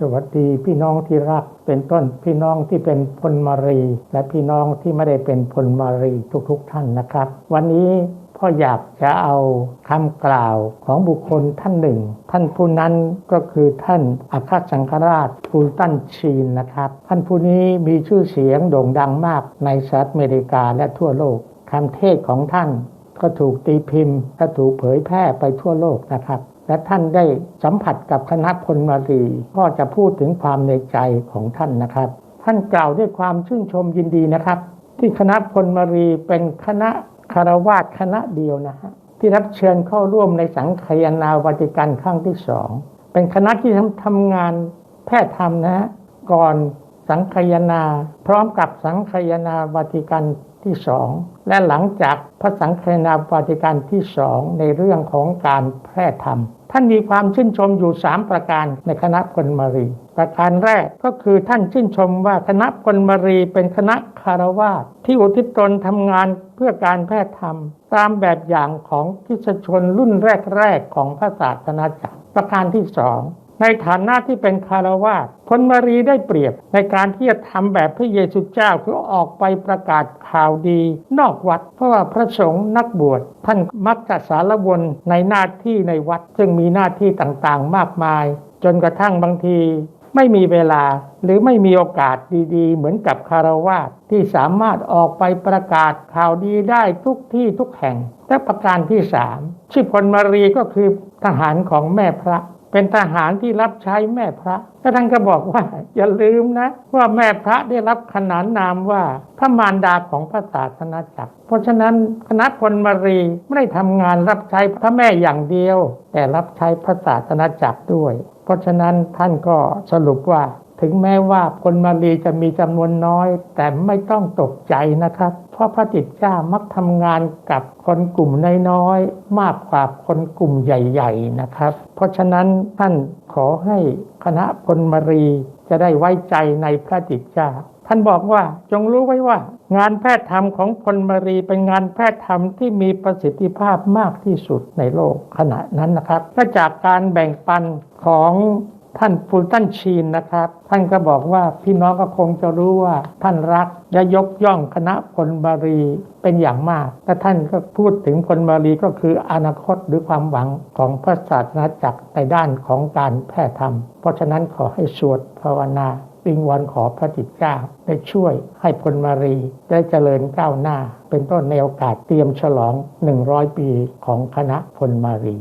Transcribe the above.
สวัสดีพี่น้องที่รักเป็นต้นพี่น้องที่เป็นพลมารี และพี่น้องที่ไม่ได้เป็นพลมารีทุกๆทท่านนะครับ วันนี้พ่ออยากจะเอาคำกล่าวของบุคคลท่านหนึ่ง ท่านผู้นั้นก็คือท่านอัครสังฆราชฟูลตันชีนนะครับ ท่านผู้นี้มีชื่อเสียงโด่งดังมากในสหรัฐอเมริกาและทั่วโลกคำเทศของท่านก็ถูกตีพิมพ์และถูกเผยแพร่ไปทั่วโลกนะครับ และท่านได้สัมผัสกับคณะพลมารีก็จะพูดถึงความในใจของท่านนะครับ ท่านกล่าวด้วยความชื่นชมยินดีนะครับ ที่คณะพลมารีเป็นคณะคารวาสคณะเดียวนะฮะที่รับเชิญเข้าร่วมในสังคายนาวาติกันครั้งที่สองเป็นคณะที่ทำทำงานแพทย์ธรรมนะฮะก่อนสังคายนา พร้อมกับสังคายนาวาติกัน ที่สองและหลังจากพระสังฆนาวาติกันที่สองในเรื่องของการแพร่ธรรม ท่านมีความชื่นชมอยู่ 3 ประการในคณะพลมารี ประการแรกก็คือท่านชื่นชมว่าคณะพลมารีเป็นคณะคารวาสที่อุทิศตนทำงานเพื่อการแพทย์ธรรม ตามแบบอย่างของคริสตชนรุ่นแรกๆของพระศาสนาจักรประการที่สอง ในฐานะที่เป็นคารวาสพลมารีได้เปรียบในการที่จะทำแบบพระเยซูเจ้าคือออกไปประกาศข่าวดี นอกวัด เพราะว่าพระสงฆ์นักบวชท่านมักจะสารวนในหน้าที่ในวัด ซึ่งมีหน้าที่ต่างๆมากมาย จนกระทั่งบางทีไม่มีเวลาหรือไม่มีโอกาสดีๆ เหมือนกับคารวาสที่สามารถออกไปประกาศข่าวดีได้ทุกที่ทุกแห่งและประการที่สามชื่อพลมารีก็คือทหารของแม่พระ เป็นทหารที่รับใช้แม่พระแล้วท่านก็บอกว่า อย่าลืมนะ ว่าแม่พระได้รับขนานนามว่าพระมารดาของพระศาสนาจักร เพราะฉะนั้นคณะพลมารีไม่ได้ทำงานรับใช้พระแม่อย่างเดียว แต่รับใช้พระศาสนาจักรด้วย เพราะฉะนั้นท่านก็สรุปว่า ถึงแม้ว่าคนมารีจะมีจำนวนน้อย แต่ไม่ต้องตกใจนะครับ เพราะพระติดเจ้ามักทำงานกับคนกลุ่มน้อยๆมากกว่าคนกลุ่มใหญ่ ๆนะครับ เพราะฉะนั้นท่านขอให้คณะพลมารีจะได้ไว้ใจในพระติดเจ้าท่านบอกว่าจงรู้ไว้ว่า งานแพทย์ธรรมของพลมารีเป็นงานแพทย์ธรรมที่มีประสิทธิภาพมากที่สุดในโลกขณะนั้นนะครับและจากการแบ่งปันของ ท่านฟูลตันชีนนะครับ ท่านก็บอกว่าพี่น้องก็คงจะรู้ว่าท่านรักและยกย่องคณะพลบารีเป็นอย่างมากและท่านก็พูดถึงพลบารีก็คืออนาคตหรือความหวังของพระศาสนาจักรในด้านของการแพทย์ธรรม เพราะฉะนั้นขอให้สวดภาวนาวิงวอนขอพระจิตเจ้าได้ช่วยให้พลมารีได้เจริญก้าวหน้า เป็นต้นในโอกาสเตรียมฉลอง 100 ปีของคณะพลมารี